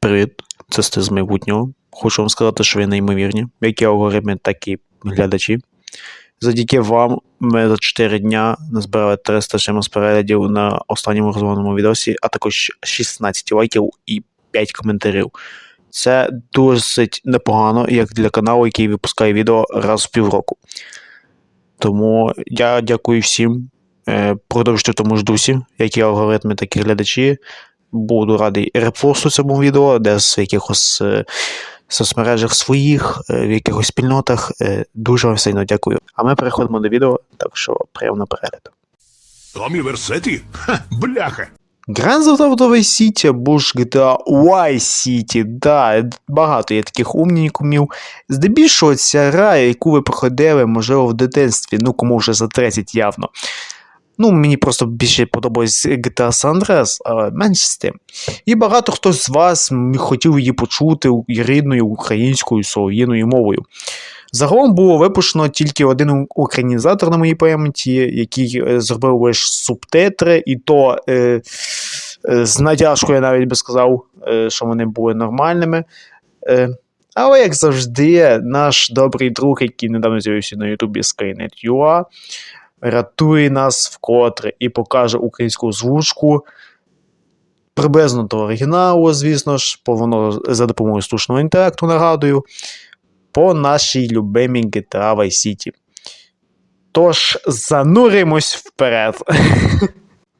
Привіт, це Сти з майбутнього. Хочу вам сказати, що ви неймовірні, як і алгоритми, так і глядачі. Завдяки вам ми за 4 дня назбирали 300 чимось переглядів на останньому розмовному відосі, а також 16 лайків і 5 коментарів. Це досить непогано, як для каналу, який випускає відео раз в півроку. Тому я дякую всім. Е, Продовжуйте в тому ж дусі, як і алгоритми, так і глядачі. Буду радий репосту цьому відео, десь в якихось е, соцмережах своїх, е, в якихось спільнотах. Дуже вам сильно дякую. А ми переходимо до відео, так що приємно перегляд. Томі Версеті? Ха, бляха. Grand Theft Auto Vice City або ж GTA Y City, да, багато є таких умнікумів. Здебільшого ця гра, яку ви проходили, можливо, в дитинстві, ну кому вже за 30 явно. Ну, мені просто більше подобається GTA San Andreas, але менш з тим. І багато хто з вас хотів її почути рідною українською солов'їною мовою. Загалом було випущено тільки один українізатор на моїй пам'яті, який е, зробив лише субтитри, і то е, е, з натяжкою я навіть би сказав, е, що вони були нормальними. Е, але, як завжди, наш добрий друг, який недавно з'явився на Ютубі Skynet.ua, рятує нас вкотре і покаже українську озвучку. Приблизно до оригіналу, звісно ж, воно за допомогою штучного інтелекту, нагадую, по нашій любимій GTA Vice City. Тож, зануримось вперед.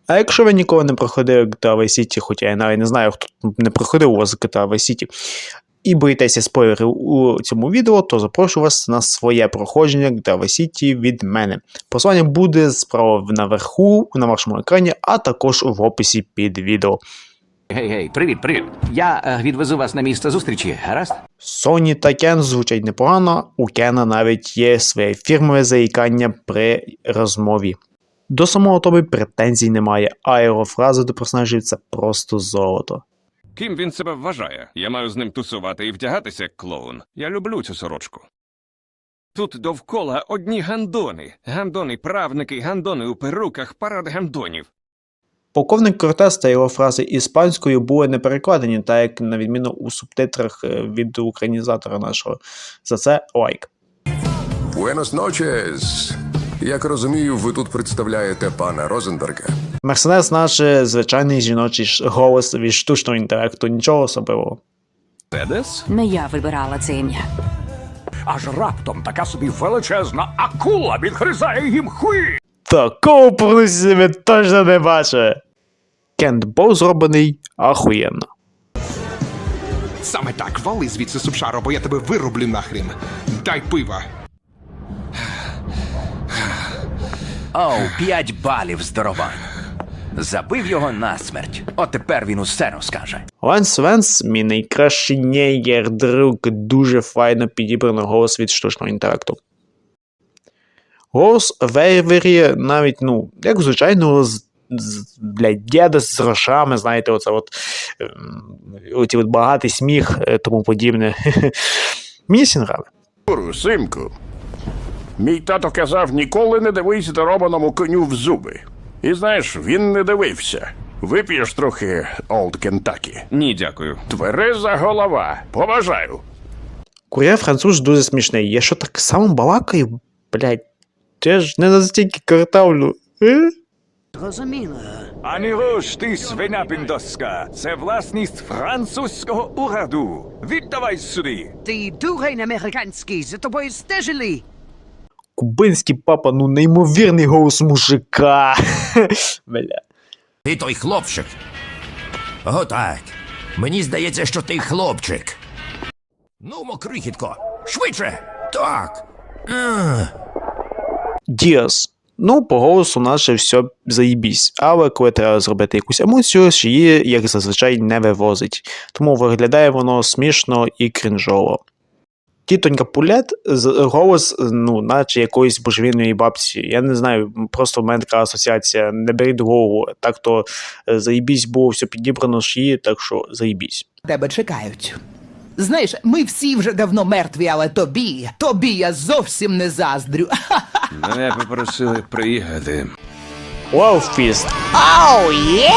А якщо ви ніколи не проходили GTA Vice City, хоча я навіть не знаю, хто не проходив у вас GTA Vice City, і боїтеся спойлерів у цьому відео, то запрошую вас на своє проходження Vice City від мене. Посилання буде справа наверху на вашому екрані, а також в описі під відео. Гей, гей, привіт, привіт. Я е, відвезу вас на місце зустрічі, гаразд? Sony та Ken звучать непогано, у Кена навіть є своє фірмове заїкання при розмові. До самого тобі претензій немає, а його фрази до персонажів це просто золото. Ким він себе вважає? Я маю з ним тусувати і вдягатися як клоун. Я люблю цю сорочку. Тут довкола одні гандони. Гандони, правники, гандони у перуках, парад гандонів. Полковник Кортес та його фрази іспанською були не перекладені, так як на відміну у субтитрах е, від українізатора нашого. За це лайк. Буенос ночес. Як розумію, ви тут представляєте пана Розенберга. Мерседес наш е, звичайний жіночий голос від штучного інтелекту, нічого особливого. Тедес? Не я вибирала це ім'я. Аж раптом така собі величезна акула відгризає їм хуї. Такого повністю ви точно не бачили. Кент був зроблений ахуєнно. Саме так, вали звідси субшаро, бо я тебе вирублю нахрін. Дай пива. Оу, п'ять балів здоровань. Забив його насмерть. От тепер він усе розкаже. Ленс Венс, мій найкращий нєгер, друг, дуже файно підібрано голос від штучного інтелекту. Голос Вейвері навіть, ну, як звичайно, з, з блядь, діда з грошами, знаєте, оце от, ем, оці от багатий сміх, е, тому подібне. Мені сін нравить. Мій тато казав, ніколи не дивись здоробаному коню в зуби. І знаєш, він не дивився. Вип'єш трохи Олд Кентакі. Ні, дякую. Твереза голова. Поважаю. Кур'єр француз дуже смішний. Я що так само балакаю? Блядь, я ж не настільки картавлю. Е? Ані руш, ти свиня піндоска. Це власність французького уряду. Віддавай сюди. Ти дурень американський, за тобою стежили. Кубинський папа, ну неймовірний голос мужика. Бля. Ти той хлопчик. О, так. Мені здається, що ти хлопчик. Ну, крихітко, швидше. Так. Діас. Ну, по голосу наше все заїбісь. Але коли треба зробити якусь емоцію, її, як зазвичай, не вивозить. Тому виглядає воно смішно і крінжово. Тітонька Пулет з голос, ну, наче якоїсь божевільної бабці. Я не знаю, просто в мене така асоціація. Не беріть голову. Так то е, заїбісь було все підібрано ж її, так що заїбісь. Тебе чекають. Знаєш, ми всі вже давно мертві, але тобі, тобі я зовсім не заздрю. Мене попросили приїхати. Wildfist. Оу, є!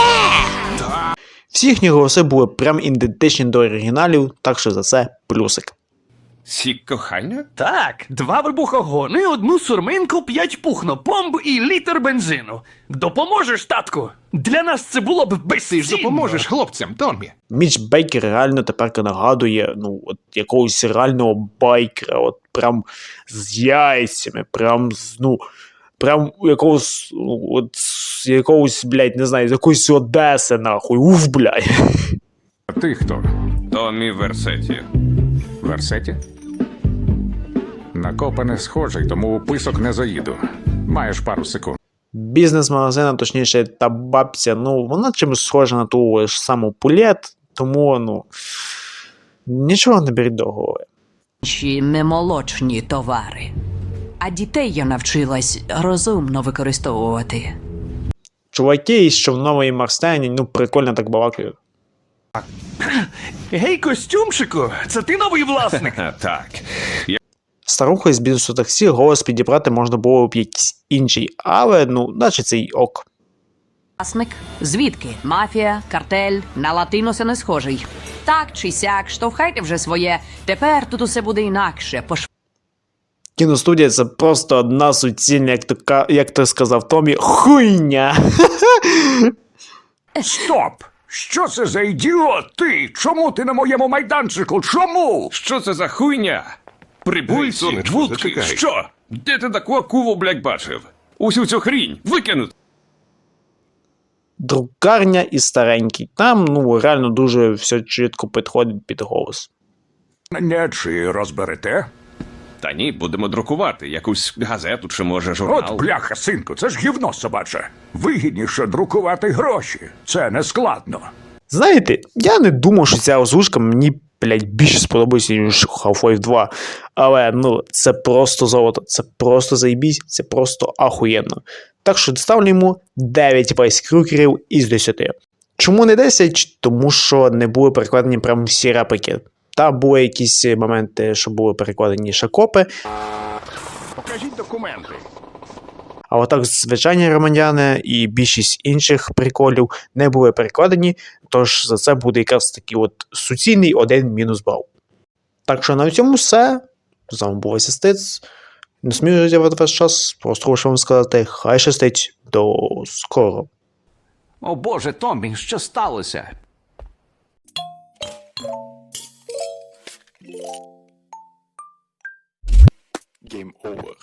Всі їхні голоси були прям ідентичні до оригіналів, так що за це плюсик. Сік кохання? Так, два вибухогони, одну сурминку, п'ять пухнопомб і літр бензину. Допоможеш, татку? Для нас це було б Ти безцінно. ж допоможеш хлопцям, Томмі. Міч Бейкер реально тепер нагадує ну, от якогось реального байкера, от прям з яйцями, прям з, ну, прям якогось, ну, от, з якогось, блядь, не знаю, з якоїсь Одеси, нахуй, уф, блядь. А ти хто? Томі Версеті. Версеті? На копа не схожий, тому у писок не заїду. Маєш пару секунд. Бізнес-магазин, а точніше, та бабця, ну, вона чимось схожа на ту ж саму пулет, тому, ну, нічого не беріть до голови. Чи немолочні товари. А дітей я навчилась розумно використовувати. Чуваки, що в новій Марстені, ну, прикольно так балакають. Гей, костюмчику, це ти новий власник? Так. Старуху із бізнесу таксі голос підібрати можна було б якийсь інший, але ну, наче це й ок. Власник? Звідки? Мафія, картель, на латиноса не схожий. Так чи сяк, штовхайте вже своє. Тепер тут усе буде інакше. Пош... Кіностудія це просто одна суцільна, як то, ка- як то сказав Томі, хуйня. Стоп! Що це за ідіот? Ти? Чому ти на моєму майданчику? Чому? Що це за хуйня? Прибульці, сонечко, вудки, зачекай. що? Де ти таку акулу, блядь, бачив? Усю цю хрінь викинути. Друкарня і старенький. Там ну реально дуже все чітко підходить під голос. Не чи розберете? Та ні, будемо друкувати якусь газету чи може журнал. От бляха, синку, це ж гівно собаче. Вигідніше друкувати гроші. Це не складно. Знаєте, я не думав, що ця озвучка мені, блядь, більше сподобається, ніж Half-Life 2. Але ну, це просто золото, це просто заєбісь, це просто ахуєнно. Так що ставлю йому 9 вайскрюкерів із 10. Чому не 10? Тому що не були перекладені прям всі репики. Та були якісь моменти, що були перекладені шакопи, Покажіть документи. а отак звичайні громадяни і більшість інших приколів не були перекладені, тож за це буде якраз такий от суцільний один мінус бал. Так що на цьому все. З вами був Асістиц. Не смію задівати ваш час, просто хочу вам сказати, хай щастить до скоро. О боже, Томмі, що сталося? dem Ohr.